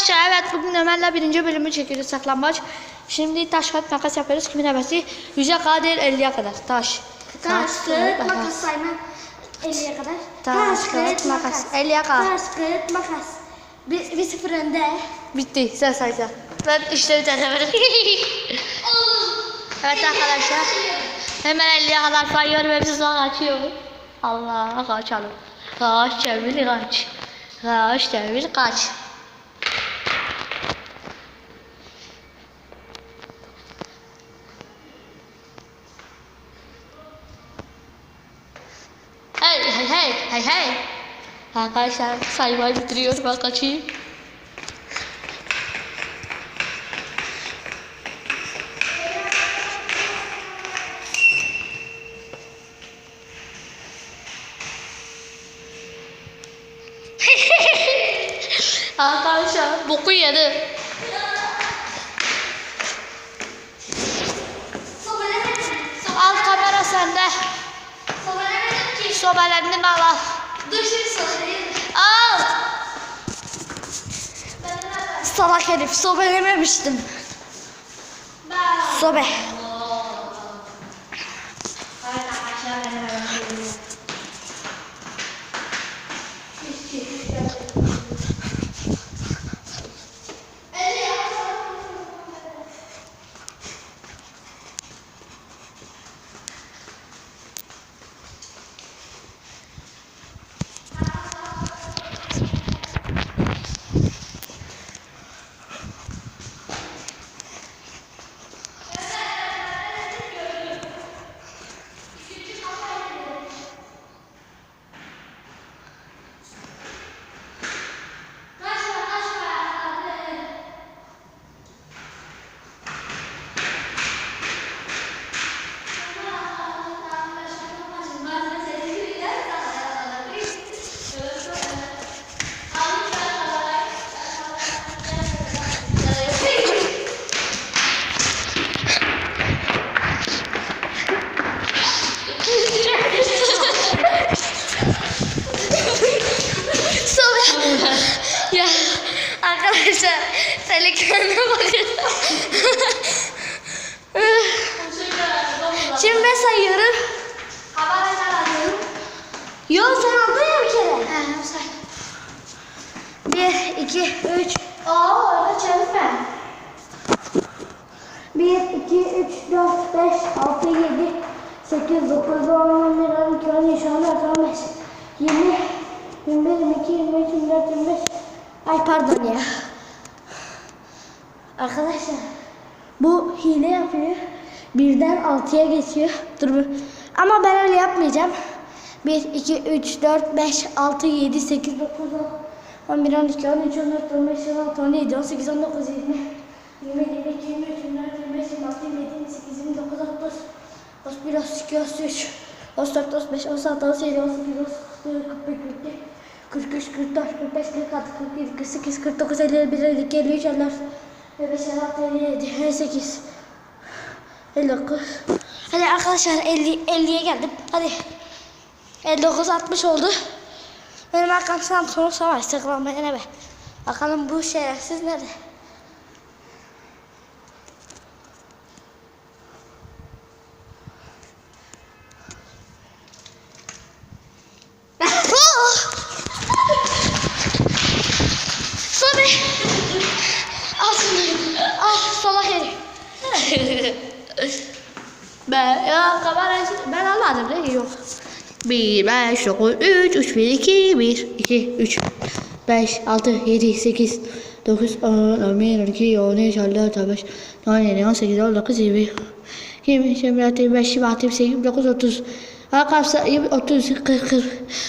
Arkadaşlar evet bugün Ömer'le birinci bölümü çekiyoruz saklambaç. Şimdi taş kağıt makas yapıyoruz. Kimin ebesi? 100'e kadar değil 50'ye kadar. Taş. Taş, kağıt, makas sayma 50'ye kadar. Taş, kağıt, makas. 50'ye kadar. Taş, kağıt, makas. Bir, bir sıfır önde. Bitti. Sen sayacağım. Ben işte bir tane evet arkadaşlar. Hemen 50'ye kadar sayıyorum. Hepsi sonra açıyor. Allah kaçalım. Kaç çevir kaç. Kaç çevir kaç. Hey hey hey hey. Arkadaşlar saymayı bitiriyorum ben kaçayım. Arkadaşlar boku yedi. Al kamera sende. Sobelendin al al. Dur şimdi. Al. Salak herif sobelememiştim. Sobe. Sobe. Ya arkadaşlar tehlikene bakın. Şimdi ben sayıyorum. Kameradan alıyorum. Yo sen aldın ya bir kere. He say. Bir, iki, üç. Aa öyle çevirme. Bir, iki, üç, dört, beş, altı, yedi, sekiz, dokuz, on, on bir, on iki, on üç, on dört, on beş, yirmi, yirmi bir, yirmi iki, yirmi üç, yirmi dört, yirmi beş. Ay pardon ya. Arkadaşlar bu hile yapıyor. Birden altıya geçiyor. Dur. Ama ben öyle yapmayacağım. 1, 2, 3, 4, 5, 6, 7, 8, 9, 10, 11, 12, 13, 14, 15, 16, 17, 18, 19, 20, 20, 22, 23, 24, 25, 26, 27, 28, 29, 30, 31, 32, 33, 34, 35, 36, 37, 38, 39, 40, 41, 42, 43, 44, 45, 46, 47, 48, 49, 50, 51, 52, 53, 54, 55, 56, 57, 58, 59. Hadi arkadaşlar 50 50'ye geldim. Hadi. 59 60 oldu. Benim arkamdan sonra savaş saklanmaya ne be. Bakalım bu şerefsiz nerede? Sobe. Al şunu. Al salak herif. Ben ya kamera ben anladım değil yok. 1 5 9 3 3 1 2 1 2 3 5 6 7 8 9 10 11 12 13 14 15 17 18 19 20 20 21 25 26 28 29 30 Arkadaşlar 30 40 40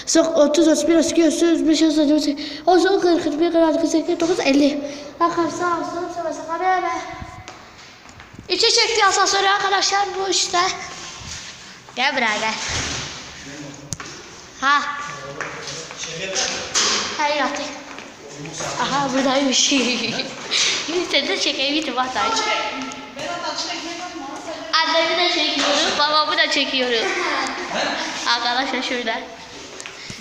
Sok 30 31 32 33 35 36 37 40 41 42 48 49 50 Arkadaşlar kamera be. İçe çekti asansörü arkadaşlar bu işte. Gel buraya gel. Ha. Hayır artık. Aha buradaymış. Sen de çekeyim bak dayı. Annemi de çekiyorum, babamı da çekiyorum. Arkadaşlar şurada.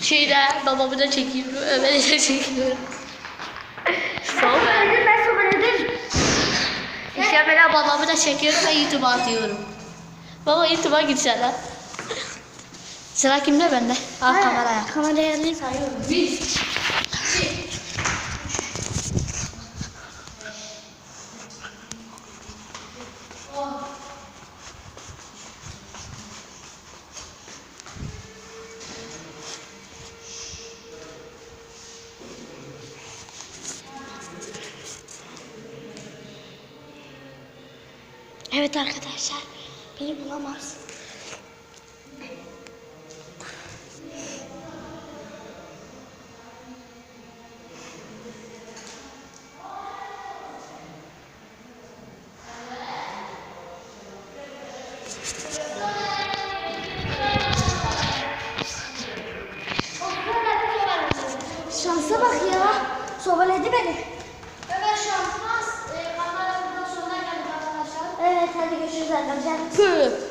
Şurada babamı da çekiyorum, Ömer'i de çekiyorum. Soğuk. Böyle babamı da çekiyorum ve YouTube'a atıyorum. Baba YouTube'a gitsene. Sıra kimde bende? Al kameraya. Kameraya alayım. Evet arkadaşlar. Beni bulamaz. Şansa bak ya. Sobaledi beni. 푸.